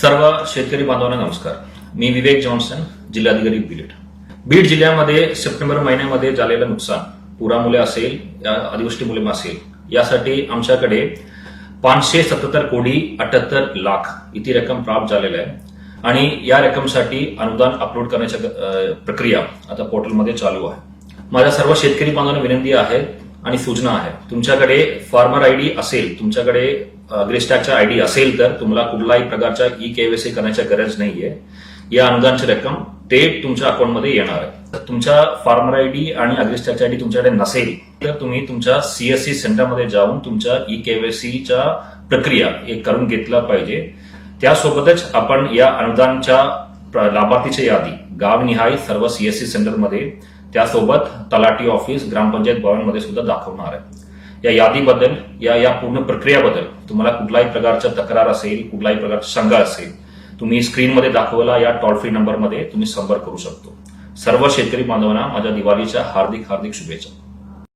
सर्व शेतकरी बांधवांना नमस्कार. मी विवेक जॉन्सन जिल्हाधिकारी बीड. बीड जिल्ह्यामध्ये सप्टेंबर महिन्यामध्ये झालेलं नुकसान पुरामुळे असेल या अतिवृष्टीमुळे असेल यासाठी आमच्याकडे पाचशे सत्याहत्तर कोटी अठ्याहत्तर लाख इतकी रक्कम प्राप्त झालेली आहे. आणि या रक्कमसाठी अनुदान अपलोड करण्याच्या प्रक्रिया आता पोर्टलमध्ये चालू आहे. माझ्या सर्व शेतकरी बांधवांना विनंती आहे आणि सूचना आहे. तुमच्याकडे फार्मर आयडी असेल तुमच्याकडे ग्रेस्टॅकचा आयडी असेल तर तुम्हाला कुठलाही प्रकारच्या ई केवायसी करण्याची गरज नाहीये. या अनुदानची रक्कम थेट तुमच्या अकाउंटमध्ये येणार आहे. तर तुमच्या फार्मर आयडी आणि अग्रिस्टॅकचा आयडी तुमच्याकडे नसेल तर तुम्ही तुमच्या सीएससी सेंटरमध्ये जाऊन तुमच्या ई केवायसीच्या प्रक्रिया हे करून घेतला पाहिजे. त्यासोबतच आपण या अनुदानच्या लाभार्थीच्या लाभार्थीची यादी गावनिहाय सर्व सीएससी सेंटरमध्ये त्यासोबत तलाठी ऑफिस ग्रामपंचायत भवनमध्ये सुद्धा दाखवणार आहे. या यादीबद्दल या या पूर्ण प्रक्रियाबद्दल तुम्हाला कुठलाही प्रकारचा तक्रार असेल कुठलाही प्रकारचा शंका असेल तुम्ही स्क्रीनमध्ये दाखवला या टोल फ्री नंबरमध्ये तुम्ही संपर्क करू शकतो. सर्व शेतकरी बांधवांना माझ्या दिवाळीच्या हार्दिक हार्दिक शुभेच्छा.